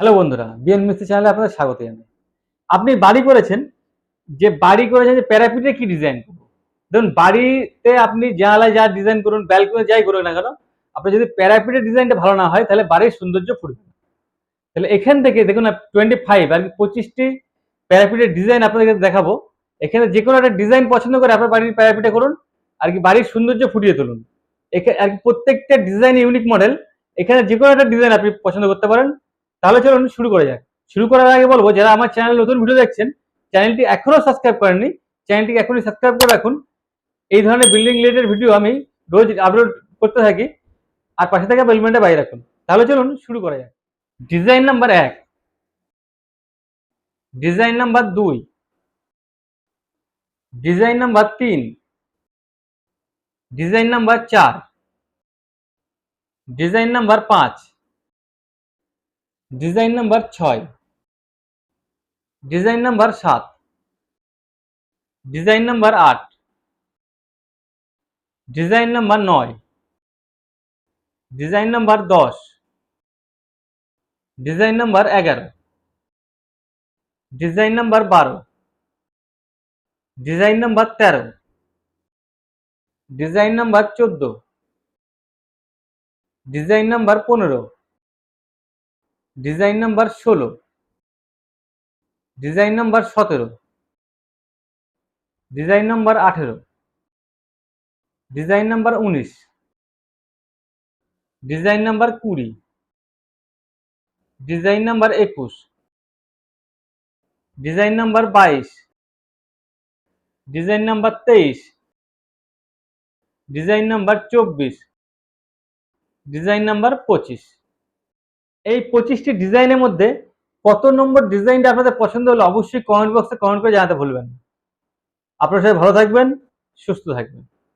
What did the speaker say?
Hello বন্ধুরা BN মিস্ত্রি চ্যানেলে আপনাদের স্বাগত জানাই আপনি বাড়ি করেছেন, যে বাড়ি করেছেন, যে প্যারাপিটে কি ডিজাইন করব? ধরুন, বাড়িতে আপনি জানালায় যা ডিজাইন করুন ব্যালকনি যাই করুন না কেন, আপনার যদি প্যারাপিটের ডিজাইনটা ভালো না হয়, তাহলে বাড়ির সৌন্দর্য ফুটবে না। তাহলে এখান থেকে দেখুন টোয়েন্টি ফাইভ আর কি পঁচিশটি প্যারাপিটের ডিজাইন আপনাদেরকে দেখাবো। এখানে যে কোনো একটা ডিজাইন পছন্দ করে আপনার বাড়ির প্যারাপিটে করুন, আর কি বাড়ির সৌন্দর্য ফুটিয়ে তুলুন। এখানে আর কি প্রত্যেকটা ডিজাইন ইউনিক মডেল এখানে যে কোনো একটা ডিজাইন আপনি পছন্দ করতে পারেন। তাহলে চলুন শুরু করা যাক। শুরু করার আগে বলব, যারা আমার চ্যানেল নতুন ভিডিও দেখছেন চ্যানেলটি এখনও সাবস্ক্রাইব করেননি চ্যানেলটিকে এখনই সাবস্ক্রাইব করে রাখুন। এই ধরনের বিল্ডিং রিলেটেড ভিডিও আমি রোজ আপলোড করতে থাকি, আর পাশে থাকা বেলমেন্টে বাইরে রাখুন। তাহলে চলুন শুরু করা যাক। ডিজাইন নাম্বার এক। ডিজাইন নাম্বার দুই। ডিজাইন নাম্বার তিন। ডিজাইন নাম্বার চার। ডিজাইন নাম্বার পাঁচ। ডিজাইন নাম্বার ছয় ডিজাইন নাম্বার সাত ডিজাইন নাম্বার আট ডিজাইন নাম্বার নয় ডিজাইন নাম্বার দশ ডিজাইন নাম্বার এগারো ডিজাইন নাম্বার বারো ডিজাইন নাম্বার তেরো ডিজাইন নাম্বার চোদ্দ ডিজাইন নাম্বার পনেরো ডিজাইন নাম্বার ষোলো ডিজাইন নাম্বার সতেরো ডিজাইন নাম্বার আঠেরো ডিজাইন নাম্বার উনিশ ডিজাইন নাম্বার কুড়ি ডিজাইন নাম্বার একুশ ডিজাইন নাম্বার বাইশ ডিজাইন নাম্বার তেইশ ডিজাইন নাম্বার চব্বিশ ডিজাইন নাম্বার পঁচিশ এই পঁচিশটি ডিজাইনের মধ্যে কত নম্বর ডিজাইনটা আপনাদের পছন্দ হলে অবশ্যই কমেন্ট বক্সে কমেন্ট করে জানাতে ভুলবেন না। আপনার সাথে ভালো থাকবেন, সুস্থ থাকবেন।